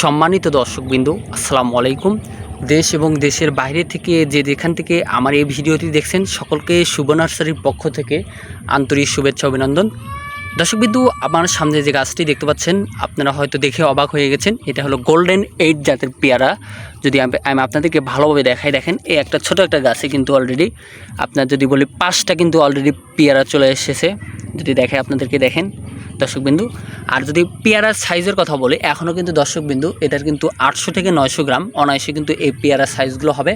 সম্মানিত দর্শকবৃন্দ, আসসালামু আলাইকুম। দেশ এবং দেশের বাইরে থেকে যে যেখান থেকে আমার এই ভিডিওটি দেখছেন, সকলকে শুভ নার্সারির পক্ষ থেকে আন্তরিক শুভেচ্ছা, অভিনন্দন। দর্শকবিন্দু, আমার সামনে যে গাছটি দেখতে পাচ্ছেন, আপনারা হয়তো দেখে অবাক হয়ে গেছেন, এটা হলো গোল্ডেন এইট জাতের পেয়ারা। যদি আমি আপনাদেরকে ভালোভাবে দেখাই, দেখেন, এই একটা ছোট একটা গাছে কিন্তু অলরেডি আপনার যদি বলি পাঁচটা কিন্তু অলরেডি পেয়ারা চলে এসেছে। যদি দেখে আপনাদেরকে দেখেন দর্শকবিন্দু। আর যদি পেয়ারার সাইজের কথা বলি এখনও কিন্তু দর্শকবিন্দু, এটার কিন্তু আটশো থেকে নয়শো গ্রাম, অনায়াসে কিন্তু এই পেয়ারার সাইজগুলো হবে।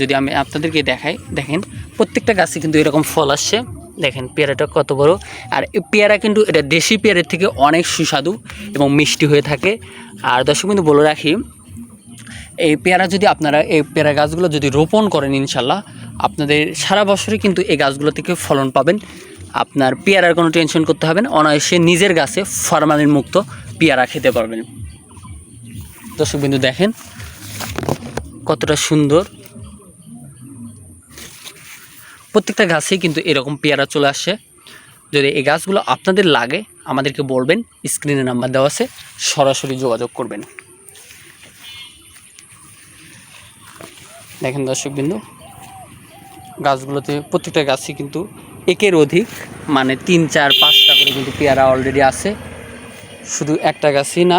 যদি আমি আপনাদেরকে দেখাই, দেখেন, প্রত্যেকটা গাছে কিন্তু এরকম ফল আসছে। দেখেন, পেয়ারাটা কত বড়। আর এই পেয়ারা কিন্তু এটা দেশি পেয়ারের থেকে অনেক সুস্বাদু এবং মিষ্টি হয়ে থাকে। আর দর্শক কিন্তু বলে রাখি, এই পেয়ারা যদি আপনারা, এই পেয়ারা গাছগুলো যদি রোপণ করেন ইনশাল্লাহ, আপনাদের সারা বছরই কিন্তু এই গাছগুলো থেকে ফলন পাবেন। আপনার পেয়ারার কোনো টেনশন করতে হবে না। অনায়াসে নিজের গাছে ফরমালিন মুক্ত পেয়ারা খেতে পারবেন। দর্শক বিন্দু, দেখেন কতটা সুন্দর। প্রত্যেকটা গাছেই কিন্তু এরকম পেয়ারা চলে আসে। যদি এই গাছগুলো আপনাদের লাগে, আমাদেরকে বলবেন স্ক্রিনে নাম্বার দেওয়া আছে, সরাসরি যোগাযোগ করবেন। দেখেন দর্শকবিন্দু গাছগুলোতে প্রত্যেকটা গাছই কিন্তু একের অধিক মানে তিন, চার, পাঁচটা করে কিন্তু পেয়ারা অলরেডি আছে। শুধু একটা গাছই না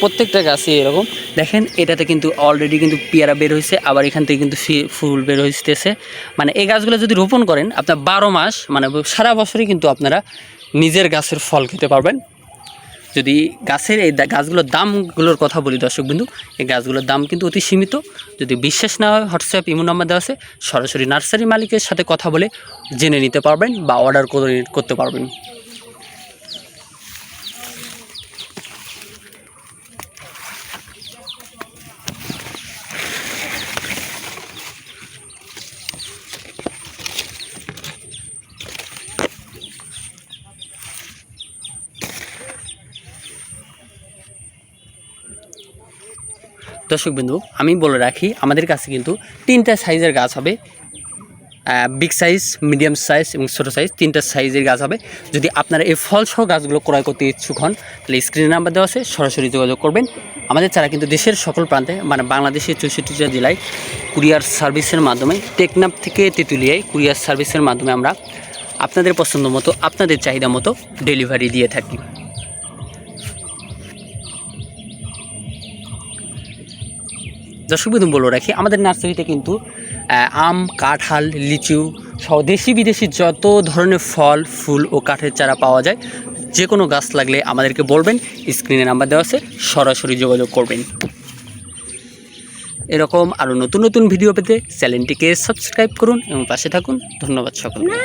প্রত্যেকটা গাছই এরকম। দেখেন, এটাতে কিন্তু অলরেডি কিন্তু পেয়ারা বের হয়েছে আবার এখান থেকে কিন্তু ফুল বের হইতেছে। মানে এই গাছগুলো যদি রোপণ করেন, আপনার বারো মাস মানে সারা বছরই কিন্তু আপনারা নিজের গাছের ফল খেতে পারবেন। যদি গাছের এই গাছগুলোর দামগুলোর কথা বলি দর্শক বিন্দু, এই গাছগুলোর দাম কিন্তু অতি সীমিত। যদি বিশ্বাস না হয়, হোয়াটসঅ্যাপ, ইমো নাম্বার দেওয়া আছে, সরাসরি নার্সারি মালিকের সাথে কথা বলে জেনে নিতে পারবেন বা অর্ডার করে করতে পারবেন। দর্শকবিন্দু আমি বলে রাখি, আমাদের কাছে কিন্তু তিনটা সাইজের গাছ হবে। বিগ সাইজ মিডিয়াম সাইজ এবং ছোটো সাইজ তিনটা সাইজের গাছ হবে। যদি আপনারা এই ফলসহ গাছগুলো ক্রয় করতে ইচ্ছুক হন, তাহলে স্ক্রিনে নাম্বার দেওয়া আছে, সরাসরি যোগাযোগ করবেন। আমাদের ছাড়া কিন্তু দেশের সকল প্রান্তে মানে বাংলাদেশের চৌষট্টিটা জেলায় কুরিয়ার সার্ভিসের মাধ্যমে টেকনাপ থেকে তেঁতুলিয়ায় কুরিয়ার সার্ভিসের মাধ্যমে আমরা আপনাদের পছন্দ মতো, আপনাদের চাহিদা মতো ডেলিভারি দিয়ে থাকি। দর্শকবিন্দু বলে রাখি, আমাদের নার্সারিতে কিন্তু আম, কাঁঠাল, লিচু সহ দেশি বিদেশি যত ধরনের ফল, ফুল ও কাঠের চারা পাওয়া যায়, যে কোনো গাছ লাগলে আমাদেরকে বলবেন, স্ক্রিনে নাম্বার দেওয়া আছে, সরাসরি যোগাযোগ করবেন। এরকম আরও নতুন নতুন ভিডিও পেতে চ্যানেলটিকে সাবস্ক্রাইব করুন এবং পাশে থাকুন। ধন্যবাদ সকলকে।